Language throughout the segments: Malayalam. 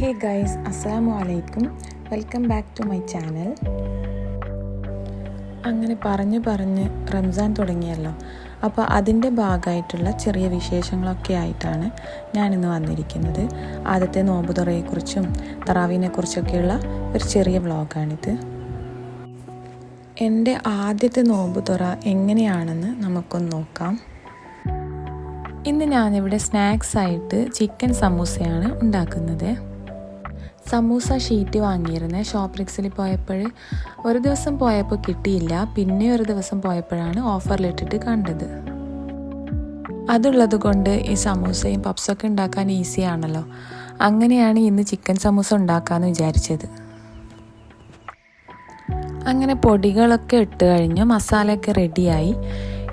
ഹേ ഗൈസ് അസ്സാം വലൈക്കും welcome back to my channel. അങ്ങനെ പറഞ്ഞ് പറഞ്ഞ് റംസാൻ തുടങ്ങിയല്ലോ. അപ്പോൾ അതിന്റെ ഭാഗമായിട്ടുള്ള ചെറിയ വിശേഷങ്ങളൊക്കെ ആയിട്ടാണ് ഞാനിന്ന് വന്നിരിക്കുന്നത്. ആദ്യത്തെ നോമ്പ് തുറയെക്കുറിച്ചും തറാവീനെ കുറിച്ചൊക്കെയുള്ള ഒരു ചെറിയ വ്ളോഗാണിത്. എന്റെ ആദ്യത്തെ നോമ്പ് തുറ എങ്ങനെയാണെന്ന് നമുക്കൊന്ന് നോക്കാം. ഇന്ന് ഞാനിവിടെ സ്നാക്സായിട്ട് ചിക്കൻ സമൂസയാണ് ഉണ്ടാക്കുന്നത്. സമൂസ ഷീറ്റ് വാങ്ങിയിരുന്നത് ഷോപ്രിക്സിൽ പോയപ്പോൾ. ഒരു ദിവസം പോയപ്പോൾ കിട്ടിയില്ല. പിന്നെ ഒരു ദിവസം പോയപ്പോഴാണ് ഓഫറിലിട്ടിട്ട് കണ്ടത്. അതുള്ളത് കൊണ്ട് ഈ സമൂസയും പപ്സൊക്കെ ഉണ്ടാക്കാൻ ഈസിയാണല്ലോ അങ്ങനെയാണ് ഇന്ന് ചിക്കൻ സമൂസ ഉണ്ടാക്കാമെന്ന് വിചാരിച്ചത്. അങ്ങനെ പൊടികളൊക്കെ ഇട്ട് കഴിഞ്ഞു. മസാലയൊക്കെ റെഡിയായി.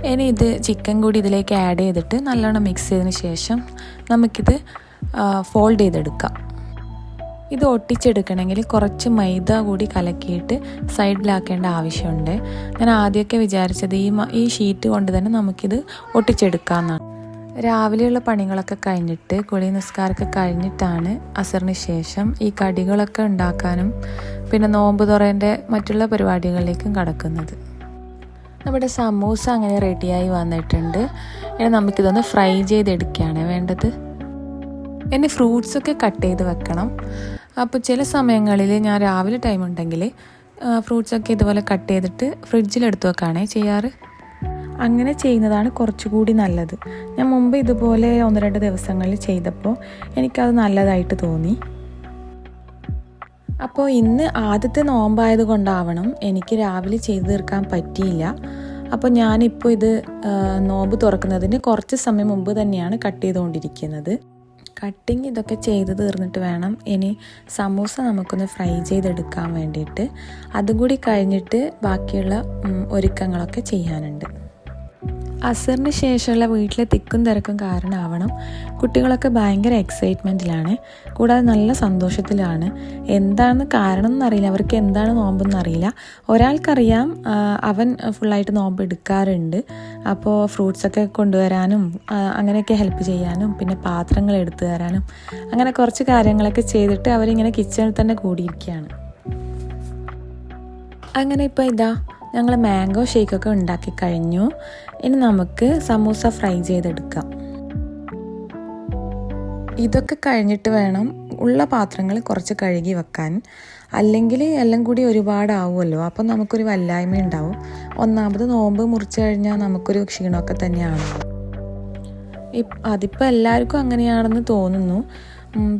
ഇനി ഇത് ചിക്കൻ കൂടി ഇതിലേക്ക് ആഡ് ചെയ്തിട്ട് നല്ലോണം മിക്സ് ചെയ്തതിന് ശേഷം നമുക്കിത് ഫോൾഡ് ചെയ്തെടുക്കാം. ഇത് ഒട്ടിച്ചെടുക്കണമെങ്കിൽ കുറച്ച് മൈദ കൂടി കലക്കിയിട്ട് സൈഡിലാക്കേണ്ട ആവശ്യമുണ്ട്. ഞാൻ ആദ്യമൊക്കെ വിചാരിച്ചത് ഈ ഈ ഷീറ്റ് കൊണ്ട് തന്നെ നമുക്കിത് ഒട്ടിച്ചെടുക്കാമെന്നാണ് രാവിലെയുള്ള പണികളൊക്കെ കഴിഞ്ഞിട്ട് കുളി നിസ്കാരമൊക്കെ കഴിഞ്ഞിട്ടാണ് അസറിന് ശേഷം ഈ കടികളൊക്കെ ഉണ്ടാക്കാനും പിന്നെ നോമ്പ് തുറേന്റെ മറ്റുള്ള പരിപാടികളിലേക്കും കടക്കുന്നത്. നമ്മുടെ സമൂസ അങ്ങനെ റെഡിയായി വന്നിട്ടുണ്ട്. ഇനി നമുക്കിതൊന്ന് ഫ്രൈ ചെയ്തെടുക്കുകയാണ് വേണ്ടത്. ഇനി ഫ്രൂട്ട്സൊക്കെ കട്ട് ചെയ്ത് വെക്കണം. അപ്പോൾ ചില സമയങ്ങളിൽ ഞാൻ രാവിലെ ടൈം ഉണ്ടെങ്കിൽ ഫ്രൂട്ട്സൊക്കെ ഇതുപോലെ കട്ട് ചെയ്തിട്ട് ഫ്രിഡ്ജിലെടുത്ത് വെക്കുകയാണേ ചെയ്യാറ്. അങ്ങനെ ചെയ്യുന്നതാണ് കുറച്ചുകൂടി നല്ലത്. ഞാൻ മുമ്പ് ഇതുപോലെ ഒന്ന് രണ്ട് ദിവസങ്ങളിൽ ചെയ്തപ്പോൾ എനിക്കത് നല്ലതായിട്ട് തോന്നി. അപ്പോൾ ഇന്ന് ആദ്യത്തെ നോമ്പായത് കൊണ്ടാവണം എനിക്ക് രാവിലെ ചെയ്തു തീർക്കാൻ പറ്റിയില്ല. അപ്പോൾ ഞാനിപ്പോൾ ഇത് നോമ്പ് തുറക്കുന്നതിന് കുറച്ച് സമയം മുമ്പ് തന്നെയാണ് കട്ട് ചെയ്തുകൊണ്ടിരിക്കുന്നത്. കട്ടിങ് ഇതൊക്കെ ചെയ്ത് തീർന്നിട്ട് വേണം ഇനി സമൂസ നമുക്കൊന്ന് ഫ്രൈ ചെയ്തെടുക്കാൻ വേണ്ടിയിട്ട്. അതുകൂടി കഴിഞ്ഞിട്ട് ബാക്കിയുള്ള ഒരുക്കങ്ങളൊക്കെ ചെയ്യാനുണ്ട്. അസറിന് ശേഷമുള്ള വീട്ടിലെ തിക്കും തിരക്കും കാരണമാവണം. കുട്ടികളൊക്കെ ഭയങ്കര എക്സൈറ്റ്മെന്റിലാണ് കൂടാതെ നല്ല സന്തോഷത്തിലാണ്. എന്താണെന്ന് കാരണം എന്നറിയില്ല അവർക്ക് എന്താണ് നോമ്പെന്ന് അറിയില്ല. ഒരാൾക്കറിയാം അവൻ ഫുള്ളായിട്ട് നോമ്പ് എടുക്കാറുണ്ട്. അപ്പോൾ ഫ്രൂട്ട്സൊക്കെ കൊണ്ടുവരാനും അങ്ങനെയൊക്കെ ഹെൽപ്പ് ചെയ്യാനും പിന്നെ പാത്രങ്ങൾ എടുത്തു തരാനും അങ്ങനെ കുറച്ച് കാര്യങ്ങളൊക്കെ ചെയ്തിട്ട് അവരിങ്ങനെ കിച്ചണിൽ തന്നെ കൂടിയിരിക്കുകയാണ്. അങ്ങനെ ഇപ്പോൾ ഇതാ ഞങ്ങൾ മാംഗോ ഷേക്കൊക്കെ ഉണ്ടാക്കി കഴിഞ്ഞു. ഇനി നമുക്ക് സമൂസ ഫ്രൈ ചെയ്തെടുക്കാം. ഇതൊക്കെ കഴിഞ്ഞിട്ട് വേണം ഉള്ള പാത്രങ്ങൾ കുറച്ച് കഴുകി വെക്കാൻ. അല്ലെങ്കിൽ എല്ലാം കൂടി ഒരുപാടാവുമല്ലോ. അപ്പം നമുക്കൊരു വല്ലായ്മ ഉണ്ടാവും. ഒന്നാമത് നോമ്പ് മുറിച്ച് കഴിഞ്ഞാൽ നമുക്കൊരു ക്ഷീണമൊക്കെ തന്നെയാണ്. അതിപ്പോൾ എല്ലാവർക്കും അങ്ങനെയാണെന്ന് തോന്നുന്നു.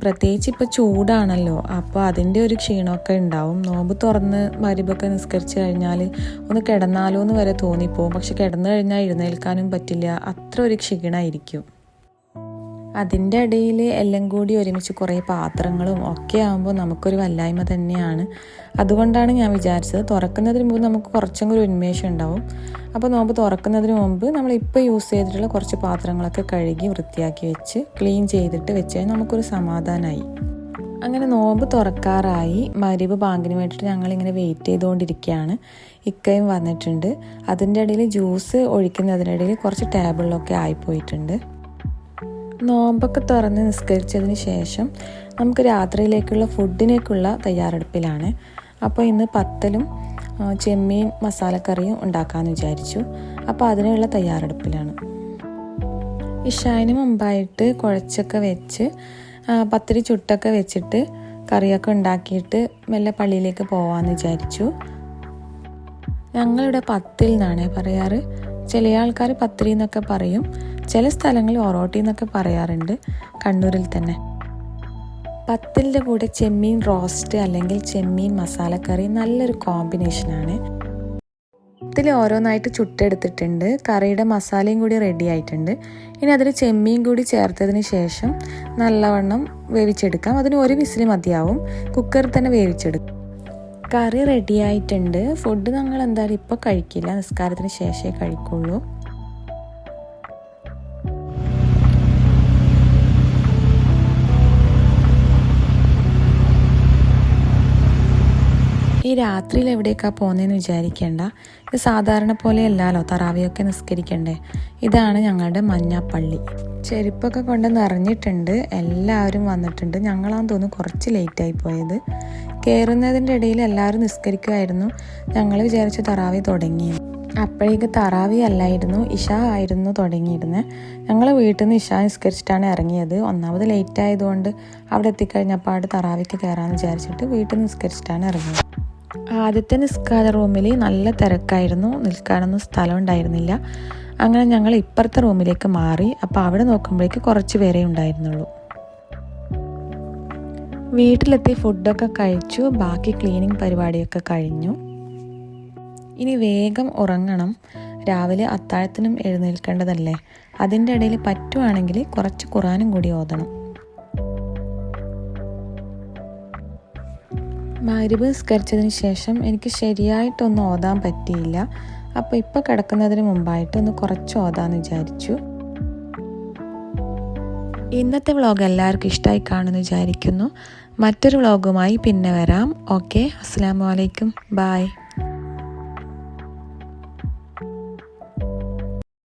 പ്രത്യേകിച്ച് ഇപ്പോൾ ചൂടാണല്ലോ. അപ്പോൾ അതിന്റെ ഒരു ക്ഷീണമൊക്കെ ഉണ്ടാവും. നോമ്പ് തുറന്ന് മരുമൊക്കെ നിസ്കരിച്ച് കഴിഞ്ഞാൽ ഒന്ന് കിടന്നാലോ എന്ന് വരെ തോന്നിപ്പോവും. പക്ഷെ കിടന്നു കഴിഞ്ഞാൽ എഴുന്നേൽക്കാനും പറ്റില്ല. അത്ര ഒരു ക്ഷീണമായിരിക്കും അതിന്റെ ഇടയിൽ എല്ലാം കൂടി ഒരുമിച്ച് കുറേ പാത്രങ്ങളും ഒക്കെ ആകുമ്പോൾ നമുക്കൊരു വല്ലായ്മ തന്നെയാണ്. അതുകൊണ്ടാണ് ഞാൻ വിചാരിച്ചത് തുറക്കുന്നതിന് മുമ്പ് നമുക്ക് കുറച്ചും കൂടി ഉന്മേഷം ഉണ്ടാവും. അപ്പോൾ നോമ്പ് തുറക്കുന്നതിന് മുമ്പ് നമ്മൾ ഇപ്പോൾ യൂസ് ചെയ്തിട്ടുള്ള കുറച്ച് പാത്രങ്ങളൊക്കെ കഴുകി വൃത്തിയാക്കി വെച്ച് ക്ലീൻ ചെയ്തിട്ട് വെച്ച് നമുക്കൊരു സമാധാനമായി അങ്ങനെ നോമ്പ് തുറക്കാറായി മരിവ് ബാങ്കിന് വേണ്ടിയിട്ട് ഞങ്ങളിങ്ങനെ വെയിറ്റ് ചെയ്തുകൊണ്ടിരിക്കുകയാണ് ഇക്കയും വന്നിട്ടുണ്ട്. അതിന്റെ ഇടയിൽ ജ്യൂസ് ഒഴിക്കുന്നതിനിടയിൽ കുറച്ച് ടേബിളിലൊക്കെ ആയിപ്പോയിട്ടുണ്ട് നോമ്പൊക്കെ തുറന്ന് നിസ്കരിച്ചതിന് ശേഷം നമുക്ക് രാത്രിയിലേക്കുള്ള ഫുഡിനേക്കുള്ള തയ്യാറെടുപ്പിലാണ്. അപ്പോൾ ഇന്ന് പത്തലും ചെമ്മീൻ മസാലക്കറിയും ഉണ്ടാക്കാമെന്ന് വിചാരിച്ചു. അപ്പോൾ അതിനുള്ള തയ്യാറെടുപ്പിലാണ്. ഇഷായന് മുമ്പായിട്ട് കുഴച്ചൊക്കെ വെച്ച് പത്തിരി ചുട്ടൊക്കെ വെച്ചിട്ട് കറിയൊക്കെ ഉണ്ടാക്കിയിട്ട് മെല്ലെ പള്ളിയിലേക്ക് പോവാമെന്ന് വിചാരിച്ചു. ഞങ്ങളിവിടെ പത്തിൽ നിന്നാണ് പറയാറ്. ചില ആൾക്കാർ പത്തിരി എന്നൊക്കെ പറയും. ചില സ്ഥലങ്ങളിൽ ഒറോട്ടി എന്നൊക്കെ പറയാറുണ്ട് കണ്ണൂരിൽ തന്നെ. പത്തലിന്റെ കൂടെ ചെമ്മീൻ റോസ്റ്റ് അല്ലെങ്കിൽ ചെമ്മീൻ മസാലക്കറി നല്ലൊരു കോമ്പിനേഷനാണ് പത്തിൽ ഓരോന്നായിട്ട് ചുട്ടെടുത്തിട്ടുണ്ട്. കറിയുടെ മസാലയും കൂടി റെഡി ആയിട്ടുണ്ട്. ഇനി അതിൽ ചെമ്മീൻ കൂടി ചേർത്തതിന് ശേഷം നല്ലവണ്ണം വേവിച്ചെടുക്കാം. അതിന് ഒരു വിസിൽ മതിയാവും. കുക്കറിൽ തന്നെ വേവിച്ചെടുക്കും. കറി റെഡി ആയിട്ടുണ്ട്. ഫുഡ് ഞങ്ങൾ എന്തായാലും ഇപ്പോൾ കഴിക്കില്ല. നിസ്കാരത്തിന് ശേഷമേ കഴിക്കുള്ളൂ. ഈ രാത്രിയിൽ എവിടേക്കാണ് പോകുന്നതെന്ന് വിചാരിക്കേണ്ട. ഇത് സാധാരണ പോലെ അല്ലല്ലോ തറാവിയൊക്കെ നിസ്കരിക്കണ്ടേ. ഇതാണ് ഞങ്ങളുടെ മഞ്ഞപ്പള്ളി. ചെരുപ്പൊക്കെ കൊണ്ട് നിറഞ്ഞിട്ടുണ്ട് എല്ലാവരും വന്നിട്ടുണ്ട്. ഞങ്ങളാന്ന് തോന്നുന്നു കുറച്ച് ലേറ്റായി പോയത്. കയറുന്നതിന്റെ ഇടയിൽ എല്ലാവരും നിസ്കരിക്കുമായിരുന്നു ഞങ്ങൾ വിചാരിച്ചു തറാവി തുടങ്ങി. അപ്പോഴേക്ക് തറാവി അല്ലായിരുന്നു ഇഷ ആയിരുന്നു തുടങ്ങിയിരുന്നത് ഞങ്ങൾ വീട്ടിൽ നിന്ന് ഇഷ നിസ്കരിച്ചിട്ടാണ് ഇറങ്ങിയത്. ഒന്നാമത് ലേറ്റ് ആയതുകൊണ്ട് അവിടെ എത്തിക്കഴിഞ്ഞപ്പോൾ അവിടെ തറാവിക്ക് കയറാമെന്ന് വിചാരിച്ചിട്ട് വീട്ടിൽ നിന്ന് നിസ്കരിച്ചിട്ടാണ് ഇറങ്ങിയത്. ആദ്യത്തെ നിസ്കാര റൂമിൽ നല്ല തിരക്കായിരുന്നു. നിൽക്കാനൊന്നും സ്ഥലം ഉണ്ടായിരുന്നില്ല. അങ്ങനെ ഞങ്ങൾ ഇപ്പുറത്തെ റൂമിലേക്ക് മാറി. അപ്പോൾ അവിടെ നോക്കുമ്പോഴേക്ക് കുറച്ച് പേരേ ഉണ്ടായിരുന്നുള്ളൂ. വീട്ടിലെത്തി ഫുഡൊക്കെ കഴിച്ചു. ബാക്കി ക്ലീനിങ് പരിപാടിയൊക്കെ കഴിഞ്ഞു. ഇനി വേഗം ഉറങ്ങണം. രാവിലെ അത്താഴത്തിനും എഴുന്നേൽക്കേണ്ടതല്ലേ? അതിന്റെ ഇടയിൽ പറ്റുവാണെങ്കിൽ കുറച്ച് ഖുറാനും കൂടി ഓതണം. മരുവ് നിസ്കരിച്ചതിന് ശേഷം എനിക്ക് ശരിയായിട്ടൊന്നും ഓതാൻ പറ്റിയില്ല. അപ്പോൾ ഇപ്പോൾ കിടക്കുന്നതിന് മുമ്പായിട്ട് ഒന്ന് കുറച്ച് ഓതാന്ന് വിചാരിച്ചു. ഇന്നത്തെ വ്ളോഗ് എല്ലാവർക്കും ഇഷ്ടമായി കാണുമെന്ന് വിചാരിക്കുന്നു. മറ്റൊരു വ്ളോഗുമായി പിന്നെ വരാം. ഓക്കെ അസ്സാം വലൈക്കും ബായ്